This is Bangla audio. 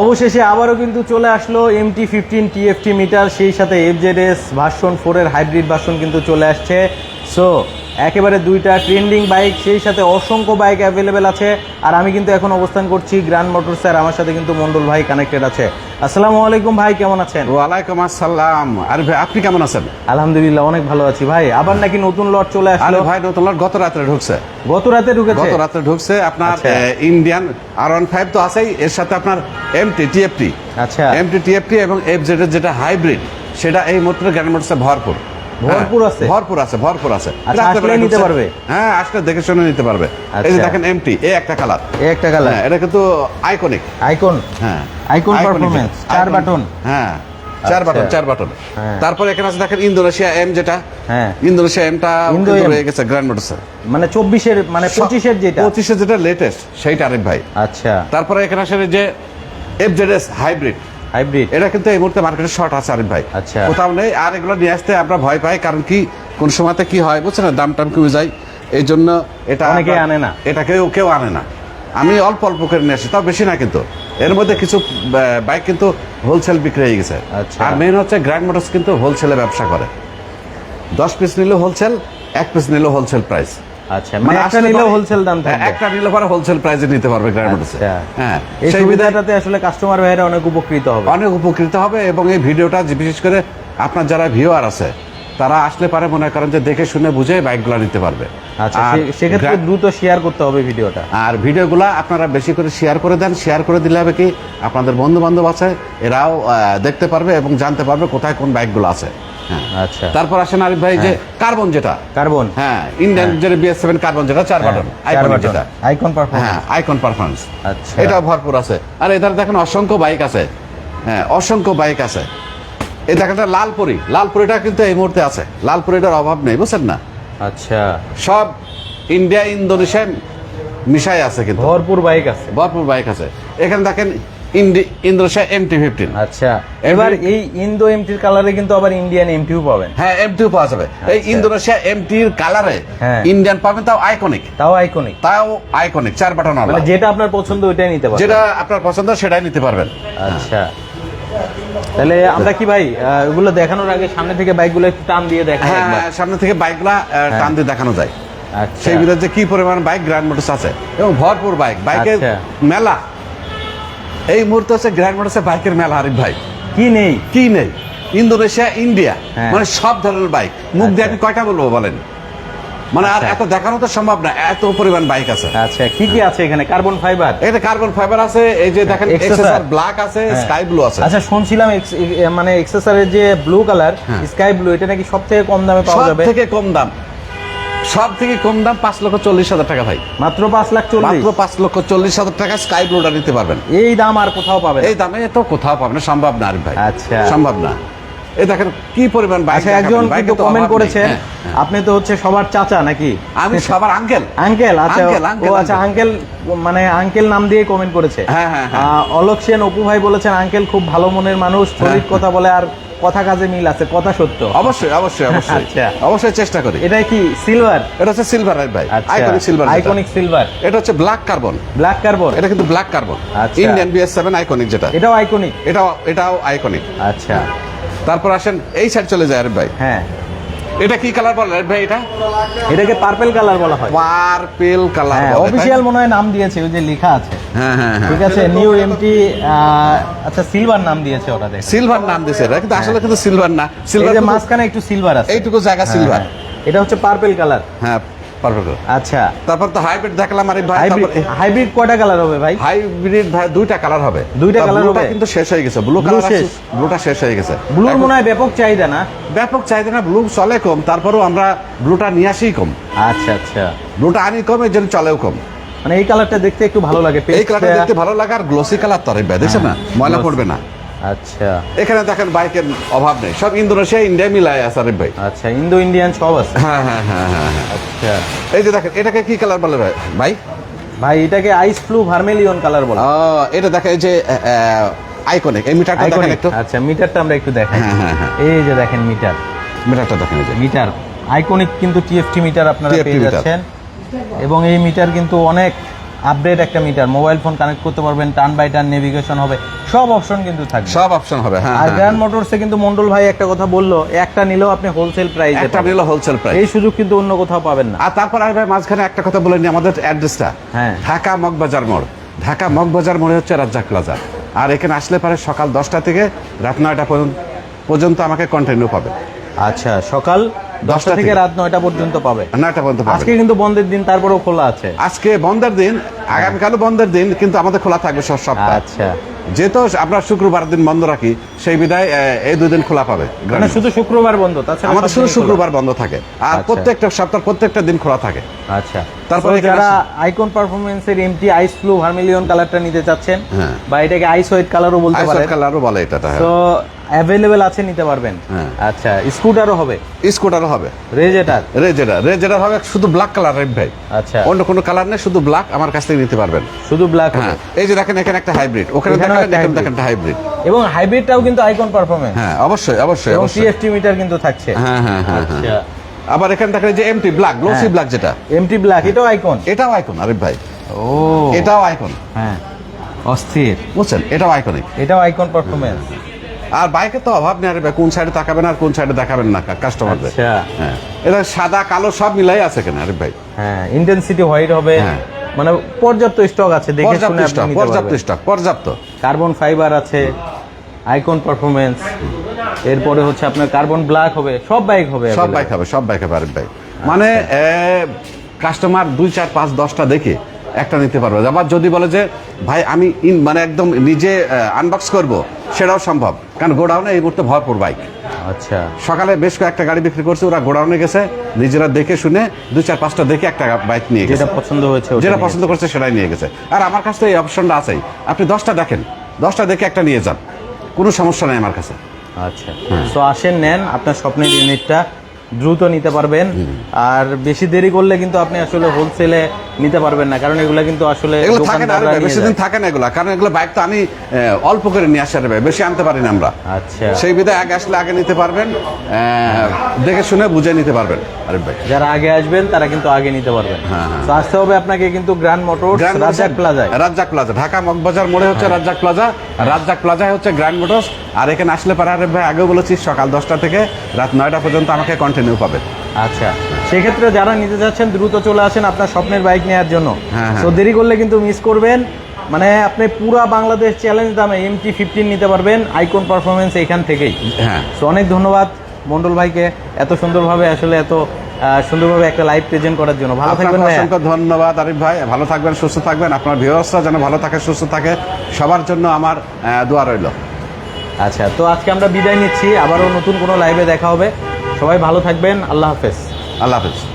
অবশেষে আবারও কিন্তু চলে আসলো এমটি ফিফটিন টিএফটি মিটার সেই সাথে এফজেডএস ভার্সন ফোরের হাইব্রিড ভার্সন কিন্তু চলে আসছে। সো একেবারে দুইটা ট্রেন্ডিং বাইক সেই সাথে অসংখ্য বাইক অ্যাভেলেবেল আছে। আর আমি কিন্তু এখন অবস্থান করছি গ্র্যান্ড মোটর আর আমার সাথে কিন্তু মন্ডল ভাই কানেক্টেড আছে। আসসালামু আলাইকুম ভাই কেমন আছেন? ওয়ালাইকুম আসসালাম। আরে ভাই আপনি কেমন আছেন? আলহামদুলিল্লাহ অনেক ভালো আছি ভাই। আবার নাকি নতুন লট চলে আরে আসলো ভাই নতুন লট গত রাত্রে ঢুকছে। গত রাতে ঢুকেছে? গত রাতে ঢুকছে আপনার। ইন্ডিয়ান আর ওয়ান ফাইভ তো আছেই এর সাথে আপনার এমটি টিএফটি আচ্ছা। এমটি টিএফটি এবং এফ জেড যেটা হাইব্রিড সেটা এই মোটর গ্র্যান্ড মোটরসে ভরপুর। ভরপুর হ্যাঁ, আছে? ভরপুর আছে ভরপুর আছে। আচ্ছা, নিতে পারবে? হ্যাঁ আসলে দেখে শুনে নিতে পারবে। এই যে আচ্ছা। দেখেন এমটি এই একটা কালার এই একটা কালার হ্যাঁ এটা কিন্তু আইকনিক আইকন হ্যাঁ performance, এটা। চার বাটন। হ্যাঁ চার আচ্ছা। বাটন চার বাটন হ্যাঁ। তারপরে এখানে আছে দেখেন ইন্দোনেশিয়া এম যেটা। হ্যাঁ। ইন্দোনেশিয়া এমটা কিন্তু গেছে গ্র্যান্ড মোটরসের মানে চব্বিশের মানে পঁচিশের যেটা। পঁচিশে যেটা লেটেস্ট সেইটা আরেক ভাই। আচ্ছা। তারপরে এখানে আসলে যে F Z S hybrid hybrid এটা কিন্তু এই মুহূর্তে মার্কেটে শর্ট আছে আরিফ ভাই। আচ্ছা। কোথাও নেই আর এগুলো নিয়ে আসতে আমরা ভয় পাই কারণ কি কোন সময়তে কি হয় বুঝছেন দাম টাম কমে যায়। এই জন্য এটা আমরা- আনে না। এটা কেউ কেউ আনে না। আমি অল্প অল্প করে নিয়ে আসি তাও বেশি না কিন্তু। এর মধ্যে কিছু বাইক কিন্তু হোলসেল বিক্রি হয়ে গেছে। আচ্ছা। আর মেন হচ্ছে গ্র্যান্ড মোটরস কিন্তু হোলসেলে ব্যবসা করে। দশ পিস নিলে হোলসেল এক পিস নিলে হোলসেল প্রাইস আচ্ছা মানে একটা নিলে হোলসেল দাম থাকবে। একটা নিলে পরে হোলসেল প্রাইসে নিতে পারবে আচ্ছা। হ্যাঁ। এই সুবিধাটাতে আসলে কাস্টমার অনেক উপকৃত হবে। অনেক উপকৃত হবে এবং এই ভিডিওটা বিশেষ করে আপনার যারা ভিউয়ার আছে তারা আসলে পারে মনে করেন যে দেখে শুনে বুঝে বাইকগুলো নিতে পারবে। আচ্ছা সেক্ষেত্রে দ্রুত শেয়ার করতে হবে ভিডিওটা। আর ভিডিওগুলো আপনারা বেশি করে শেয়ার করে দেন। শেয়ার করে দিলে হবে কি আপনাদের বন্ধু বান্ধব আছে এরাও দেখতে পারবে এবং জানতে পারবে কোথায় কোন বাইকগুলো আছে। হ্যাঁ। আচ্ছা। তারপর আসেন আরিফ ভাই যে কার্বন যেটা। কার্বন। হ্যাঁ ইন্ডিয়ান যেটা বিএস সেভেন কার্বন যেটা চার বাটন আইকনিক যেটা। আইকন পারফরম্যান্স হ্যাঁ আইকন পারফরমেন্স আচ্ছা। এটা ভরপুর আছে। আর এধারে দেখেন অসংখ্য বাইক আছে। হ্যাঁ অসংখ্য বাইক আছে। এই দেখেন লালপুরি লালপুরিটা কিন্তু এই মুহূর্তে আছে। লালপুরিটার অভাব নেই বুঝছেন না? আচ্ছা। সব ইন্ডিয়া ইন্দোনেশিয়া মিশাই আছে কিন্তু। ভরপুর বাইক আছে। ভরপুর বাইক আছে। এখানে দেখেন ইন্দোনেশিয়া এম টি ফিফটিন আচ্ছা। এবার এই ইন্দো এমটির কালারে কিন্তু আবার ইন্ডিয়ান এমটিও পাবেন। হ্যাঁ এম টিও পাওয়া যাবে। এই আচ্ছা। ইন্দোনেশিয়া এম টির কালারে। ইন্ডিয়ান পাবেন তাও আইকনিক তাও আইকনিক তাও আইকনিক চার বাটন মানে যেটা আপনার পছন্দ ওইটাই নিতে পারবেন। যেটা আপনার পছন্দ সেটাই নিতে পারবেন। আচ্ছা। তাহলে আমরা কি ভাই ওগুলো দেখানোর আগে সামনে থেকে বাইকগুলো একটু টান দিয়ে দেখাই হ্যাঁ সামনে থেকে বাইকগুলা টান দিয়ে দেখানো যায়। আচ্ছা। সেই যে কি পরিমাণ বাইক গ্র্যান্ড মোটরস আছে। এবং ভরপুর বাইক বাইকের আচ্ছা। মেলা। এই মুহূর্তে হচ্ছে গ্র্যান্ড মোটরসের বাইকের মেলা আরিফ ভাই। কি নেই? কি নেই? Indonesia India. হ্যাঁ। মানে সব ধরনের বাইক। মুখ দিয়ে আমি কয়টা বলব বলেন? মানে আর আচ্ছা। এত দেখানো তো সম্ভব না এত পরিমাণ বাইক আছে। আচ্ছা কি কি আছে এখানে? কার্বন ফাইবার এটা কার্বন ফাইবার আছে এই যে দেখেন। এক্সেসর ব্ল্যাক আছে হ্যাঁ। স্কাই ব্লু আছে। আচ্ছা শুনছিলাম মানে এক্সেসরের যে ব্লু কালার হ্যাঁ। স্কাই ব্লু এটা নাকি সব থেকে কম দামে পাওয়া যাবে? থেকে কম দাম। সব থেকে কম দাম পাঁচ লক্ষ চল্লিশ হাজার টাকা ভাই। মাত্র পাঁচ লাখ চল্লিশ। মাত্র পাঁচ লক্ষ চল্লিশ হাজার টাকা স্কাই ব্লুটা নিতে পারবেন। এই দাম আর কোথাও পাবেন এই দামে তো কোথাও পাবেন সম্ভব না আরিফ ভাই। আচ্ছা। সম্ভব না। এই দেখেন কি পরিমাণ বাইক আচ্ছা একজন কিন্তু কমেন্ট করেছেন আপনি তো হচ্ছে সবার চাচা নাকি? আমি সবার আঙ্কেল আঙ্কেল আচ্ছা ও আচ্ছা আঙ্কেল মানে আঙ্কেল নাম দিয়ে কমেন্ট করেছে। হ্যাঁ, হ্যাঁ, হ্যাঁ। অলোক সেন অপু ভাই বলেছেন আঙ্কেল খুব ভালো মনের মানুষ শরীর কথা বলে আর কথা কাজে মিল আছে কথা সত্য। অবশ্যই অবশ্যই অবশ্যই। আচ্ছা। অবশ্যই চেষ্টা করি। এটা কি সিলভার এটা হচ্ছে সিলভার ভাই আইকনিক সিলভার আইকনিক সিলভার এটা হচ্ছে ব্ল্যাক কার্বন ব্ল্যাক কার্বন এটা কিন্তু black carbon. Indian BS seven iconic যেটা। এটাও আইকনিক এটাও এটাও আইকনিক আচ্ছা। তারপর আসেন এই সাইড চলে যায় আরিফ ভাই। হ্যাঁ। এটা কি কালার আরিফ ভাই এটা? এটাকে পার্পল কালার বলা হয়। পার্পেল কালার হ্যাঁ অফিসিয়াল মনে হয় নাম দিয়েছে ওই যে লেখা আছে। হ্যাঁ হ্যাঁ হ্যাঁ। ঠিক আছে নিউ এমটি আচ্ছা সিলভার নাম দিয়েছে ওটা দেখে। সিলভার নাম দিয়েছে এটা কিন্তু আসলে কিন্তু সিলভার না। এই সিলভার যে মাঝখানে একটু সিলভার আছে। এইটুকু জায়গা হ্যাঁ, সিলভার হ্যাঁ। এটা হচ্ছে পার্পল কালার হ্যাঁ পারফেক্ট আচ্ছা। তারপর তো হাইব্রিড দেখলাম আরিফ ভাই হাইব্রিড কয়টা কালার হবে ভাই? হাইব্রিড ভাই দুইটা কালার হবে। দুইটা ব্লুটা হবে? কিন্তু শেষ হয়ে গেছে ব্লু কালার শেষ? ব্লুটা শেষ হয়ে গেছে। ব্লুর মনে হয় ব্যাপক চাহিদা না? ব্যাপক চাহিদা না ব্লু চলে কম তারপরেও আমরা ব্লুটা নিয়ে আসি কম। আচ্ছা আচ্ছা। ব্লুটা আনি কম এর জন্য চলেও কম। মানে এই কালারটা দেখতে একটু ভালো লাগে এই কালারটা দেখতে ভালো লাগে আর গ্লোসি কালার তো ভাই দেখছেন না ময়লা। পড়বে না। আচ্ছা। এখানে দেখেন বাইকের অভাব নেই। সব ইন্দোনেশিয়া ইন্ডিয়া মিলাই আছে আরিফ ভাই। আচ্ছা ইন্দো ইন্ডিয়ান সব আছে? হ্যাঁ হ্যাঁ হ্যাঁ হ্যাঁ হ্যাঁ। আচ্ছা। এই যে দেখেন এটাকে কি কালার বলে ভাই? ভাই? ভাই এটাকে আইস ফ্লু ভার্মেলিয়ন কালার বলা। ও, এটা দেখেন যে আইকনিক এই মিটারটা দেখেন একটু। আচ্ছা মিটারটা আমরা একটু দেখাই। হ্যাঁ। এই যে দেখেন মিটার। মিটারটা দেখেন এই যে। মিটার। আইকনিক কিন্তু টিএফটি মিটার আপনারা পেয়ে যাচ্ছেন। এবং এই মিটার কিন্তু অনেক আপডেট একটা মিটার মোবাইল ফোন কানেক্ট করতে পারবেন টার্ন বাই টার্ন নেভিগেশন হবে সব অপশন কিন্তু থাকবে। সব অপশন হবে হ্যাঁ আর। গ্র্যান্ড মোটরসে কিন্তু মন্ডল ভাই একটা কথা বলল একটা নিলেও আপনি হোলসেল প্রাইস একটা নিল হোলসেল প্রাইস এই সুযোগ কিন্তু অন্য কোথাও পাবেন না। আর তারপর আর ভাই মাঝখানে একটা কথা বলে নি আমাদের অ্যাড্রেসটা হ্যাঁ। ঢাকা মগবাজার মোড়। ঢাকা মগবাজার মোড়ে হচ্ছে রাজ্জাক প্লাজা আর এখানে আসলে পারে সকাল দশটা থেকে রাত নয়টা পর্যন্ত পর্যন্ত আমাকে কন্টিনিউ পাবে আচ্ছা সকাল দশটা থেকে। রাত নয়টা পর্যন্ত পাবে নয়টা পর্যন্ত আজকে কিন্তু বন্ধের দিন তারপরেও খোলা আছে আজকে বন্ধের দিন আগামীকালও বন্ধের দিন কিন্তু আমাদের খোলা থাকবে সব সপ্তাহ। আচ্ছা। যেহেতু আমরা শুক্রবার দিন বন্ধ রাখি সেই বিদায় এই দুই দিন খোলা পাবে। মানে শুধু শুক্রবার বন্ধ তাছাড়া আমাদের শুধু শুক্রবার বন্ধ থাকে। আর আচ্ছা। প্রত্যেকটা সপ্তাহ প্রত্যেকটা দিন খোলা থাকে। আচ্ছা। তারপরে যারা আইকন পারফরমেন্সের এমটি আইস ব্লু ভার্মিলিয়ন কালারটা নিতে চাচ্ছেন হ্যাঁ। বা এটাকে আইস হোয়াইট কালারও বলতে পারেন। কালারও বলে এটা। তো অ্যাভেলেবেল আছে নিতে পারবেন। হ্যাঁ। আচ্ছা স্কুটারও হবে? স্কুটারও হবে। রেজেটার রেজেডার রেজেডার হবে শুধু ব্ল্যাক কালার রেড ভাই। আচ্ছা। অন্য কোনো কালার নেই শুধু ব্ল্যাক আমার কাছ থেকে নিতে পারবেন। শুধু ব্ল্যাক হ্যাঁ এই যে দেখেন এখানে একটা হাইব্রিড ওখানে দেখেন hybrid। দেখেন একটা হাইব্রিড এবং হাইব্রিডটাও কিন্তু আইকন পারফরমেন্স হ্যাঁ অবশ্যই অবশ্যই এবং অবশ্যই। টিএফটি মিটার কিন্তু থাকছে। হ্যাঁ হ্যাঁ হ্যাঁ হ্যাঁ। আচ্ছা। আবার এখানে দেখেন যে এমটি ব্ল্যাক গ্লোসি হ্যাঁ। ব্ল্যাক যেটা। এমটি ব্ল্যাক এটাও আইকন এটাও আইকন আরিফ ভাই। ও। এটাও আইকন হ্যাঁ অস্থির। বুঝছেন? এটাও আইকনিক এটাও আইকন পারফরমেন্স আর বাইকের তো অভাব নেই আরে ভাই কোন সাইডে তাকাবেন আর কোন সাইডে দেখাবেন না কাস্টমারদের আচ্ছা। হ্যাঁ। এটা সাদা কালো সব মিলাই আছে কেন আরিফ ভাই। হ্যাঁ ইন্টেন্সিটি হোয়াইট হবে। হ্যাঁ। মানে পর্যাপ্ত স্টক আছে দেখে শুনে আপনি পর্যাপ্ত স্টক পর্যাপ্ত। কার্বন ফাইবার আছে আইকন পারফরমেন্স এরপরে হচ্ছে আপনার কার্বন ব্ল্যাক হবে সব বাইক হবে সব বাইক হবে সব বাইক হবে আরিফ ভাই। মানে কাস্টমার দুই চার পাঁচ দশটা দেখে একটা নিতে পারবে। আবার যদি বলে যে ভাই আমি ইন মানে একদম নিজে আনবক্স করব সেটাও সম্ভব। কারণ গোডাউনে এই মুহূর্তে ভরপুর বাইক আচ্ছা। সকালে বেশ কয়েকটা গাড়ি বিক্রি করছে ওরা গোডাউনে গেছে নিজেরা দেখে শুনে দুই চার পাঁচটা দেখে একটা বাইক নিয়ে গেছে। যেটা পছন্দ হয়েছে যেটা পছন্দ করছে সেটাই নিয়ে গেছে। আর আমার কাছে তো এই অপশনটা আছেই। আপনি দশটা দেখেন। দশটা দেখে একটা নিয়ে যান। কোনো সমস্যা নাই আমার কাছে। আচ্ছা। তো আসেন নেন। আপনার স্বপ্নের ইউনিটটা দ্রুত নিতে পারবেন। আর বেশি দেরি করলে কিন্তু আপনি আসলে হোলসেলে নিতে পারবেন না কারণ এগুলো কিন্তু আসলে এগুলো থাকে না বেশি দিন থাকে না এগুলো কারণ এগুলো বাইক তো আমি অল্প করে নিয়ে আসি আরে ভাই বেশি আনতে পারি না আমরা। আচ্ছা। সেই বিধায় আগে আসলে আগে নিতে পারবেন দেখে শুনে বুঝে নিতে পারবেন আরে ভাই। যারা আগে আসবেন তারা কিন্তু আগে নিতে পারবেন। হ্যাঁ, হ্যাঁ। আসতে হবে আপনাকে কিন্তু গ্র্যান্ড মোটর গ্র্যান্ড রাজাক প্লাজায় রাজ্জাক প্লাজা ঢাকা মগবাজার মোড়ে হচ্ছে রাজ্জাক প্লাজা রাজ্জাক প্লাজায় হচ্ছে গ্র্যান্ড মোটরস আর এখানে আসলে পারে আরে ভাই আগেও বলেছি সকাল দশটা থেকে রাত নয়টা পর্যন্ত আমাকে কন্টিনিউ পাবেন। আচ্ছা সেক্ষেত্রে যারা নিতে যাচ্ছেন দ্রুত চলে আসেন আপনার স্বপ্নের বাইক নেওয়ার জন্য। হ্যাঁ, হ্যাঁ। তো দেরি করলে কিন্তু মিস করবেন। মানে আপনি পুরা বাংলাদেশ চ্যালেঞ্জ দামে এমটি ফিফটিন নিতে পারবেন আইকন পারফরমেন্স এখান থেকেই। হ্যাঁ। তো অনেক ধন্যবাদ মন্ডল ভাইকে এত সুন্দরভাবে আসলে এত সুন্দরভাবে একটা লাইভ প্রেজেন্ট করার জন্য। ভালো থাকবেন অসংখ্য ধন্যবাদ আরিফ ভাই। ভালো থাকবেন সুস্থ থাকবেন। আপনার ভিউয়ার্সরা যেন ভালো থাকে সুস্থ থাকে সবার জন্য আমার দোয়া রইল। আচ্ছা তো আজকে আমরা বিদায় নিচ্ছি। আবারও নতুন কোনো লাইভে দেখা হবে। সবাই ভালো থাকবেন আল্লাহ হাফেজ। আল্লাহ হাফিজ।